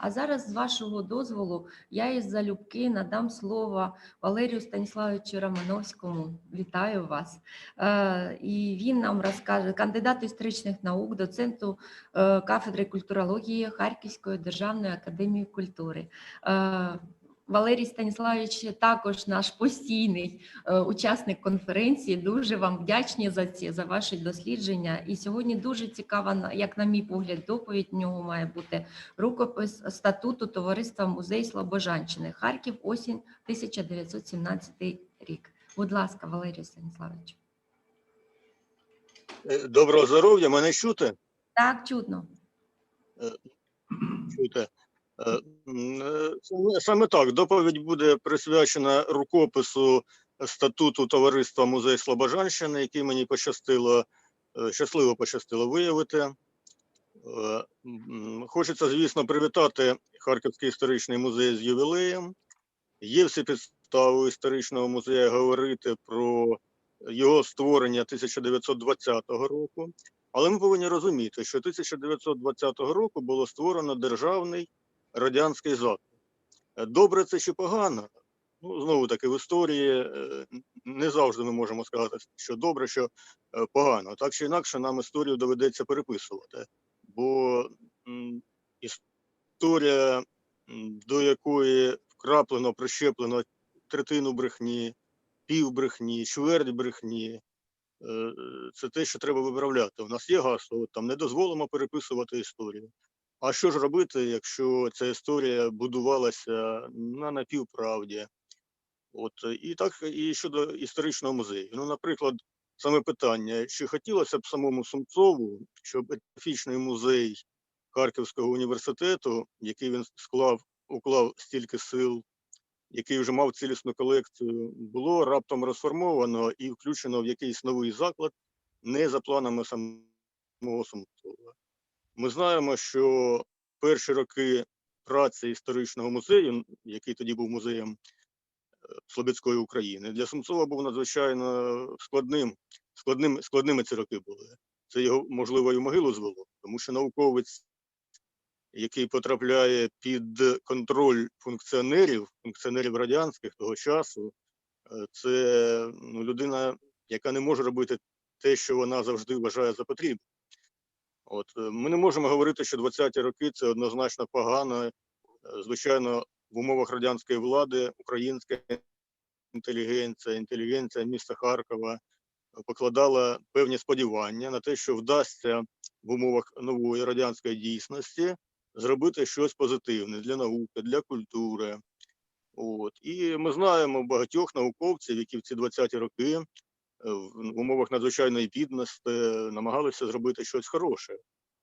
А зараз, з вашого дозволу, я із залюбки надам слово Валерію Станіславовичу Романовському. Вітаю вас. Е, І він нам розкаже кандидат історичних наук, доценту е, кафедри культурології Харківської державної академії культури. Е, Валерій Станіславович також наш постійний е, учасник конференції. Дуже вам вдячні за ці за ваші дослідження. І сьогодні дуже цікава, як на мій погляд, доповідь в нього має бути рукопис статуту Товариства Музей Слобожанщини. Харків, осінь 1917 рік. Будь ласка, Валерій Станіславович. Е, Доброго здоров'я, мене чути? Так, чудно. Чути. Е, е, саме- так, доповідь буде присвячена рукопису статуту Товариства Музей Слобожанщини, який мені пощастило, е, щасливо пощастило виявити. Хочеться, звісно, привітати Харківський історичний музей з ювілеєм. Є всі підстави історичного музею говорити про його створення 1920 року. Але ми повинні розуміти, що 1920 року було створено державний радянський заклад. Е, Добре це чи погано? Ну, знову таки, в історії е, не завжди ми можемо сказати, що добре, що е, погано. Так чи інакше, нам історію доведеться переписувати. Бо історія, до якої вкраплено, прищеплено третину брехні, пів брехні, чверть брехні, це те, що треба виправляти. У нас є гасло, там не дозволимо переписувати історію. А що ж робити, якщо ця історія будувалася на напівправді? От і так і щодо історичного музею. Ну, наприклад, саме питання: чи хотілося б самому Сумцову, щоб етнографічний музей Харківського університету, який він склав, уклав стільки сил, який вже мав цілісну колекцію, було раптом розформовано і включено в якийсь новий заклад, не за планами самого Сумцова. Ми знаємо, що перші роки праці історичного музею, який тоді був музеєм е, Слобідської України, для Сумцова був надзвичайно складним. Складним, складними ці роки були. Це його, можливо, і могилу звело, тому що науковець, який потрапляє під контроль функціонерів, функціонерів радянських того часу, е, це ну, людина, яка не може робити те, що вона завжди вважає за потрібне. От е, ми не можемо говорити, що 20-ті роки це однозначно погано. Е, Звичайно, в умовах радянської влади українська інтелігенція, інтелігенція міста Харкова покладала певні сподівання на те, що вдасться в умовах нової радянської дійсності зробити щось позитивне для науки, для культури. От. І ми знаємо багатьох науковців, які в ці 20-ті роки в умовах надзвичайної бідності намагалися зробити щось хороше.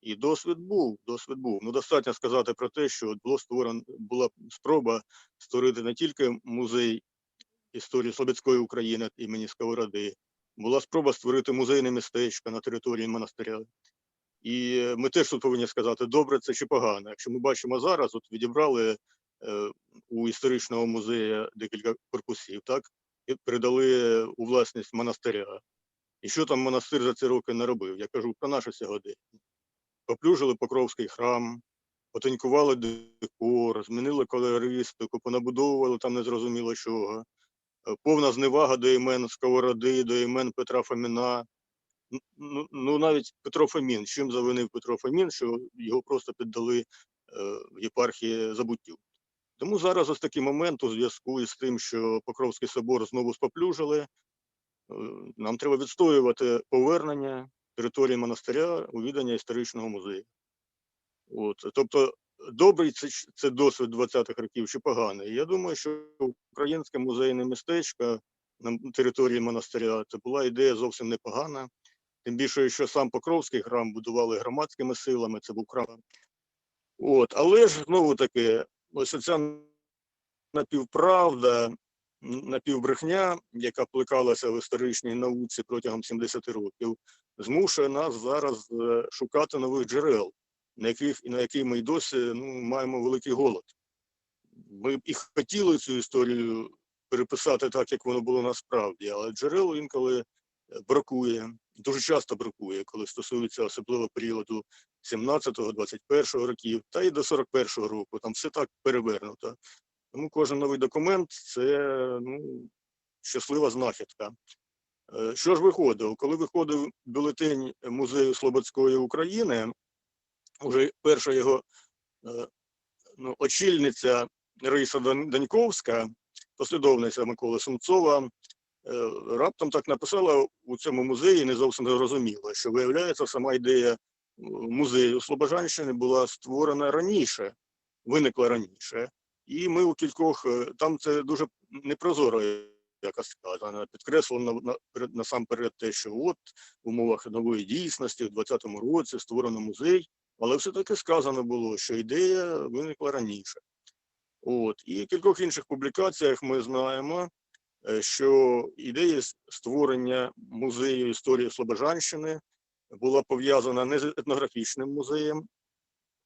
І досвід був, досвід був. Ну, достатньо сказати про те, що було створено, була спроба створити не тільки музей історії Слобідської України імені Сковороди, була спроба створити музейне містечко на території монастиря. І ми теж тут повинні сказати, добре це чи погано. Якщо ми бачимо зараз, от відібрали е, у історичного музею декілька корпусів, так, передали у власність монастиря. І що там монастир за ці роки не робив? Я кажу про наше сьогодення. Поплюжили Покровський храм, потонькували декор, змінили колористику, понабудовували там незрозуміло чого. Е, Повна зневага до імен Сковороди, до імен Петра Фоміна. Ну, Ну, навіть Петро Фомін. Чим завинив Петро Фомін, що його просто піддали е, єпархії забуттю. Тому зараз ось такий момент у зв'язку із тим, що Покровський собор знову споплюжили. е, Нам треба відстоювати повернення території монастиря у відання історичного музею. От, тобто, добрий це, це досвід 20-х років чи поганий. Я думаю, що українське музейне містечко на території монастиря це була ідея зовсім непогана. Тим більше, що сам Покровський храм будували громадськими силами, це був храм. От, але ж знову таки, ось ця напівправда, напівбрехня, яка плекалася в історичній науці протягом 70 років, змушує нас зараз е, шукати нових джерел, на яких на які ми й досі ну, маємо великий голод. Ми б і хотіли цю історію переписати так, як воно було насправді, але джерел інколи бракує, дуже часто бракує, коли стосується особливо періоду 17-го, 21-го років, та й до 41-го року. Там все так перевернуто. Тому кожен новий документ це ну, щаслива знахідка. Е, Що ж виходило? Коли виходив бюлетень музею Слободської України, вже перша його е, ну, очільниця Риса Дан- Даньковська, послідовниця Миколи Сумцова, е, раптом так написала у цьому музеї, не зовсім зрозуміло, що виявляється, сама ідея музею Слобожанщини була створена раніше, виникла раніше. І ми у кількох е, там це дуже непрозоро якось сказано, підкреслено на- перед- насамперед те, що от в умовах нової дійсності в 20-му році створено музей, але все-таки сказано було, що ідея виникла раніше. От. І в кількох інших публікаціях ми знаємо, е, що ідея створення музею історії Слобожанщини була пов'язана не з етнографічним музеєм,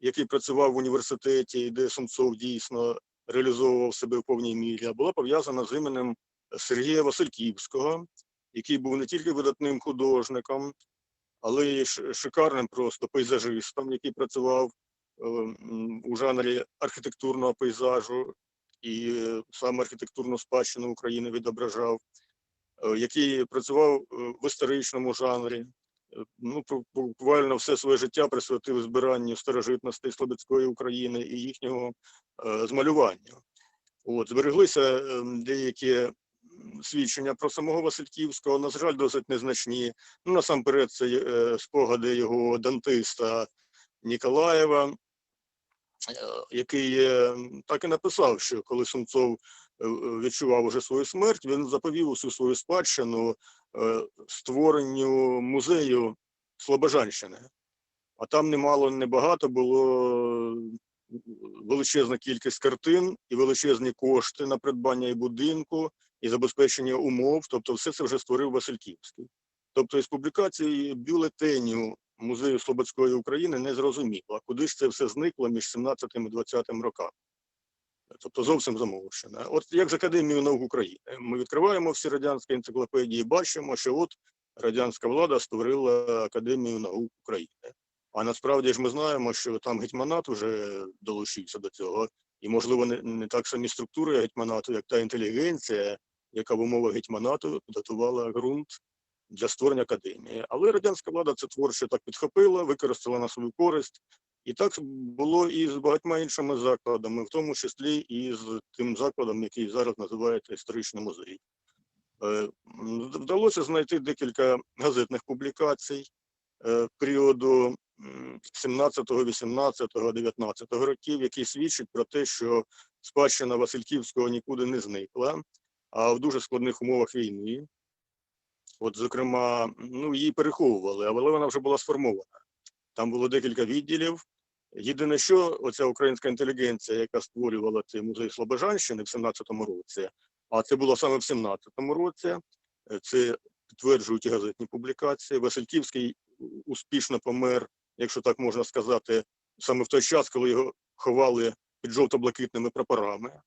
який працював в університеті, де Сумцов дійсно реалізовував себе в повній мірі, а була пов'язана з іменем Сергія Васильківського, який був не тільки видатним художником, але й шикарним просто пейзажистом, який працював е, у жанрі архітектурного пейзажу і саме архітектурну спадщину України відображав, е, який працював е, в історичному жанрі. Ну, бу- буквально все своє життя присвятив збиранню старожитностей Слобідської України і їхнього е, змалювання. От, збереглися е, деякі свідчення про самого Васильківського, на жаль, досить незначні. Ну, насамперед, це е, спогади його дантиста Ніколаєва, е, який так і написав, що коли Сумцов відчував уже свою смерть, він заповів усю свою спадщину створенню музею Слобожанщини. А там немало небагато було е, величезна кількість картин і величезні кошти на придбання і будинку, і забезпечення умов. Тобто, все це вже створив Васильківський. Тобто, із публікації бюлетеню музею Слободської України не зрозуміло, куди ж це все зникло між 17 і 20 роками. Тобто зовсім замовчено. От як з Академією наук України, ми відкриваємо всі радянські енциклопедії, бачимо, що от радянська влада створила Академію наук України. А насправді ж ми знаємо, що там гетьманат вже долучився до цього, і, можливо, не, не так самі структури гетьманату, як та інтелігенція, яка в умовах гетьманату підготувала ґрунт для створення академії. Але радянська влада це творче так підхопила, використала на свою користь. І так було і з багатьма іншими закладами, в тому числі і з тим закладом, який зараз називається історичний музей. Е, Вдалося знайти декілька газетних публікацій е, періоду 17, 18, 19 років, які свідчать про те, що спадщина Васильківського нікуди не зникла, а в дуже складних умовах війни. От, зокрема, ну, її переховували, але вона вже була сформована. Там було декілька відділів. Єдине, що оця українська інтелігенція, яка створювала цей музей Слобожанщини в 17-му році, а це було саме в 17-му році, е, це підтверджують газетні публікації. Васильківський успішно помер, якщо так можна сказати, саме в той час, коли його ховали під жовто-блакитними прапорами.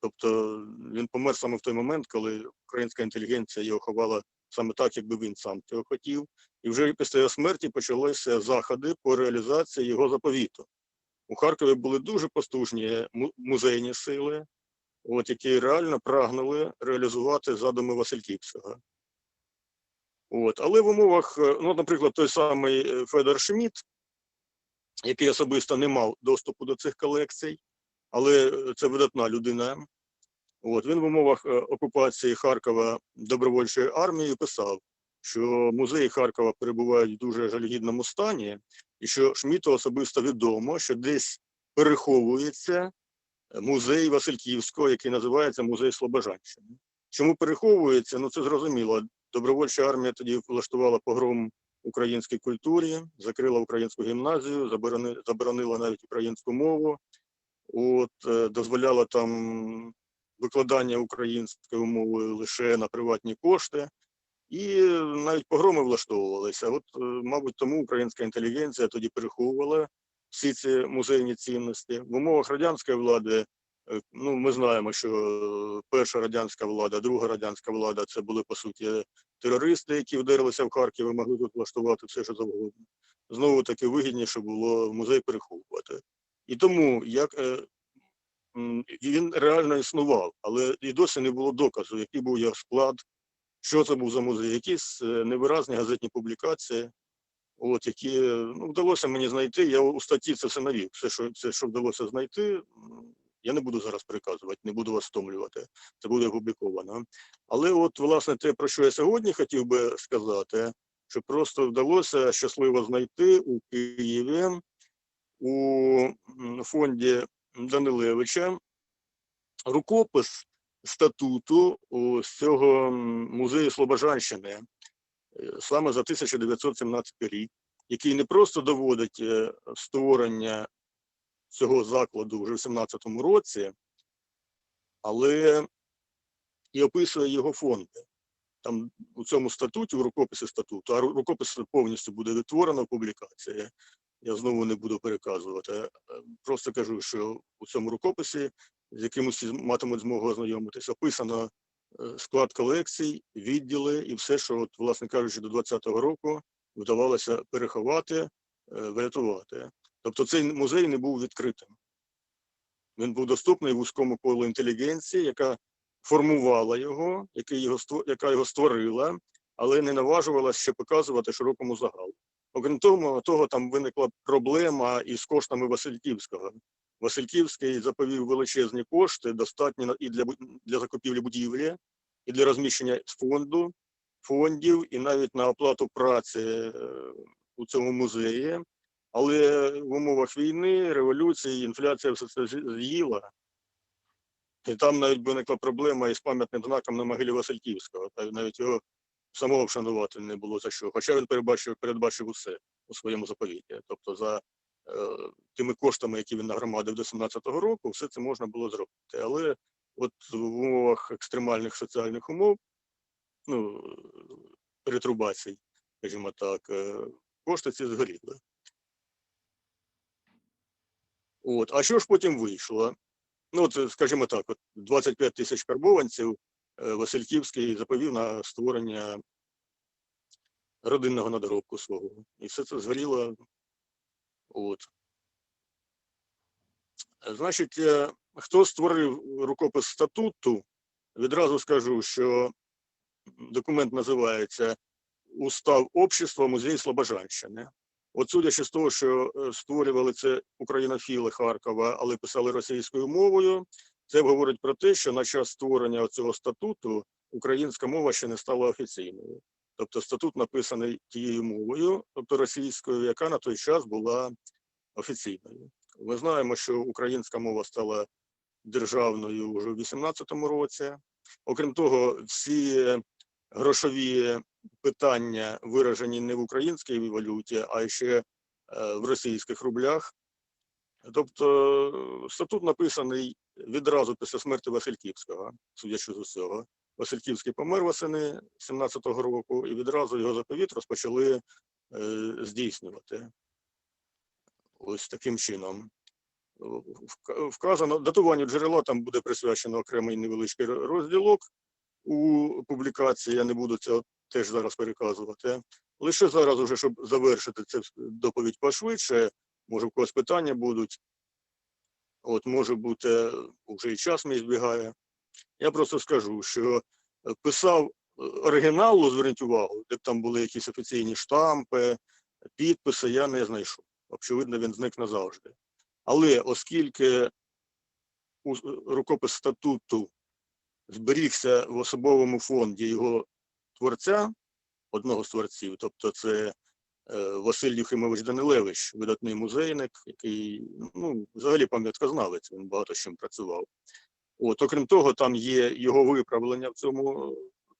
Тобто він помер саме в той момент, коли українська інтелігенція його ховала саме так, якби він сам цього хотів. І вже після його смерті почалися заходи по реалізації його заповіту. У Харкові були дуже потужні музейні сили, от, які реально прагнули реалізувати задуми Васильківського. От, але в умовах, е, ну, наприклад, той самий е, Федор Шмідт, який особисто не мав доступу до цих колекцій, але е, це видатна людина. От, він в умовах е, окупації Харкова добровольчою армією писав, що музеї Харкова перебувають в дуже жалюгідному стані, і що Шміту особисто відомо, що десь переховується музей Васильківського, який називається Музей Слобожанщини. Чому переховується? Ну це зрозуміло. Добровольча армія тоді влаштувала погром українській культурі, закрила українську гімназію, заборони- заборонила навіть українську мову, от, е, дозволяла там викладання українською мовою лише на приватні кошти. І навіть погроми влаштовувалися. От, е, мабуть, тому українська інтелігенція тоді переховувала всі ці музейні цінності. В умовах радянської влади, е, ну, ми знаємо, що перша радянська влада, друга радянська влада це були, по суті, терористи, які вдарилися в Харків, і могли тут влаштувати все, що завгодно. Знову таки вигідніше було музей переховувати. І тому як е, він реально існував, але і досі не було доказу, який був його склад, що це був за музей, якісь е, невиразні газетні публікації, от які е, ну, вдалося мені знайти. Я у статті це все навів. Все, що все, що вдалося знайти, я не буду зараз переказувати, не буду вас стомлювати. Це буде опубліковано. Але от, власне, те, про що я сьогодні хотів би сказати, що просто вдалося щасливо знайти у Києві у фонді Данилевича рукопис статуту з цього музею Слобожанщини е, саме за 1917 рік, який не просто доводить е, створення цього закладу вже в 17-му році, але і описує його фонди. Там у цьому статуті, у рукописі статуту, а рукопис повністю буде відтворено в публікації. Я знову не буду переказувати. е, Просто кажу, що у цьому рукописі, з яким усі матимуть змогу ознайомитись, описано е, склад колекцій, відділи і все, що, от, власне кажучи, до 20-го року вдавалося переховати, е, врятувати. Тобто цей музей не був відкритим. Він був доступний вузькому колу інтелігенції, яка формувала його, яка його створила, але не наважувалася ще показувати широкому загалу. Окрім того, того, там виникла проблема із коштами Васильківського. Васильківський заповів величезні кошти, достатні і для, для закупівлі будівлі, і для розміщення фонду, фондів, і навіть на оплату праці е, у цьому музеї. Але в умовах війни, революції, інфляція все це з'їла. І там навіть виникла проблема із пам'ятним знаком на могилі Васильківського. Навіть його самого вшанувати не було за що. Хоча він передбачив, передбачив усе у своєму заповіті. Тобто, за е, тими коштами, які він нагромадив до 17-го року, все це можна було зробити. Але от в умовах екстремальних соціальних умов, ну, перетрубацій, скажімо так, е, кошти ці згоріли. От. А що ж потім вийшло? Ну, от, скажімо так, от 25 тисяч карбованців Васильківський заповів на створення родинного надробку свого. І все це згоріло. От. Е, Значить, е, хто створив рукопис статуту, відразу скажу, що документ називається Устав общества музей Слобожанщини. От судячи з того, що е, створювали це українофіли Харкова, але писали російською мовою, це говорить про те, що на час створення цього статуту українська мова ще не стала офіційною. Тобто статут написаний тією мовою, тобто російською, яка на той час була офіційною. Ми знаємо, що українська мова стала державною вже в 18-му році. Окрім того, всі грошові питання виражені не в українській валюті, а ще е, в російських рублях. Тобто статут написаний відразу після смерті Васильківського, судячи з усього. Васильківський помер восени 17-го року, і відразу його заповіт розпочали е, здійснювати. Ось таким чином. Вказано датуванню джерела там буде присвячено окремий невеличкий розділок у публікації. Я не буду цього теж зараз переказувати. Лише зараз, уже, щоб завершити цю доповідь пошвидше, може в когось питання будуть. От може бути, вже і час мій збігає. Я просто скажу, що е, писав е, оригіналу, зверніть увагу, де б там були якісь офіційні штампи, підписи, я не знайшов. Очевидно, він зник назавжди. Але оскільки рукопис статуту зберігся в особовому фонді його творця, одного з творців, тобто це е, Василь Юхимович Данилевич, видатний музейник, який ну, взагалі пам'ятковзнавець, він багато з чим працював. От, окрім того, там є його виправлення в цьому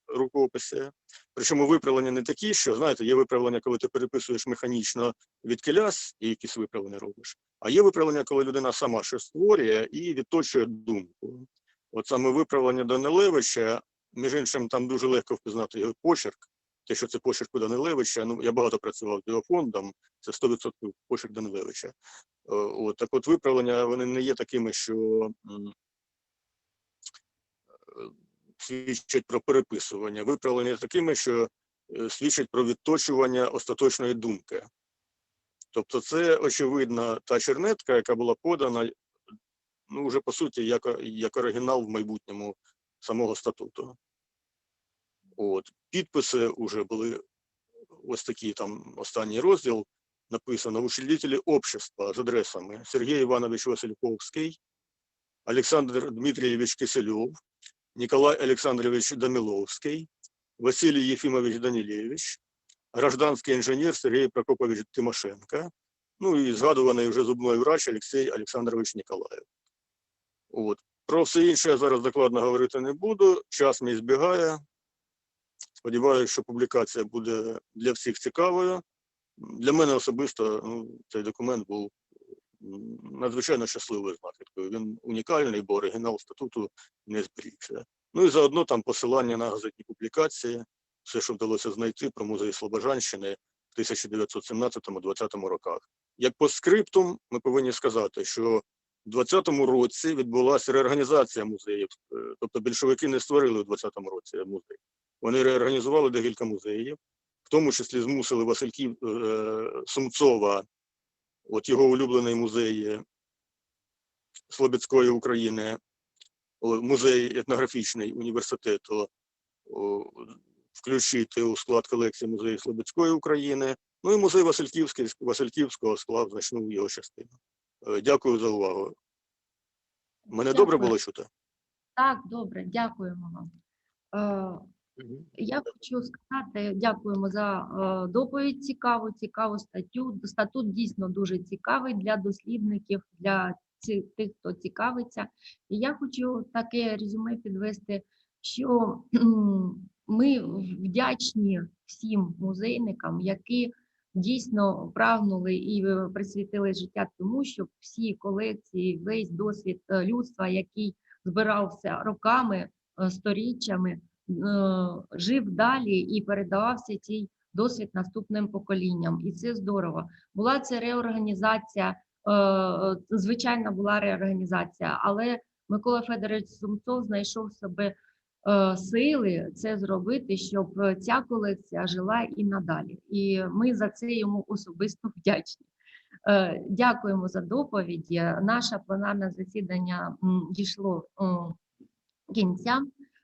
рукописі. Причому виправлення не такі, що знаєте, є виправлення, коли ти переписуєш механічно від кіляс і якісь виправлення робиш. А є виправлення, коли людина сама щось створює і відточує думку. От саме виправлення Данилевича, між іншим, там дуже легко впізнати його почерк. Те, що це почерк Данилевича, ну я багато працював з його це 100% почерк Данилевича. От, так от виправлення вони не є такими, що е, свідчать про переписування, виправлені такими, що е, свідчать про відточування остаточної думки. Тобто, це очевидно та чернетка, яка була подана, ну, вже по суті, як, як оригінал в майбутньому самого статуту. От. Підписи вже були ось такі там останній розділ написано «Учредители общества з адресами Сергій Іванович Васильковський, Олександр Дмитриевич Киселев, Николай Александрович Даниловский, Василий Ефимович Данилевич, гражданський інженер Сергій Прокопович Тимошенко, ну і згадуваний вже зубний врач Олексій Олександрович Ніколаєв. От. Про все інше я зараз докладно говорити не буду. Час мій збігає. Сподіваюся, що публікація буде для всіх цікавою. Для мене особисто ну, цей документ був надзвичайно щасливою знахідкою. Він унікальний, бо оригінал статуту не зберігся. Ну і заодно там посилання на газетні публікації, все, що вдалося знайти про музей Слобожанщини в 1917-20 роках. Як по скриптум, ми повинні сказати, що в 20-му році відбулася реорганізація музеїв, е, тобто більшовики не створили у 20-му році музей. Вони реорганізували декілька музеїв, в тому числі змусили Васильків е, Сумцова, от його улюблений музей е, Слобідської України, музей етнографічний університету, включити у склад колекції музею Слобідської України. Ну і музей Васильківський, Васильківського склав значну його частину. Е, Дякую за увагу. Мене добре було чути? Так, добре, дякуємо вам. Я хочу сказати, дякуємо за е, доповідь цікаву, цікаву статтю. Статут дійсно дуже цікавий для дослідників, для тих, хто цікавиться. І я хочу таке резюме підвести, що ми вдячні всім музейникам, які дійсно прагнули і е, присвятили життя тому, щоб всі колекції, весь досвід е, людства, який збирався роками, сторіччями, жив далі і передавався цей досвід наступним поколінням. І це здорово. Була це реорганізація, е, е, звичайна була реорганізація, але Микола Федорович Сумцов знайшов себе е, сили це зробити, щоб е, ця колекція жила і надалі. І ми за це йому особисто вдячні. Е, Дякуємо за доповіді. Наше пленарне засідання дійшло кінця.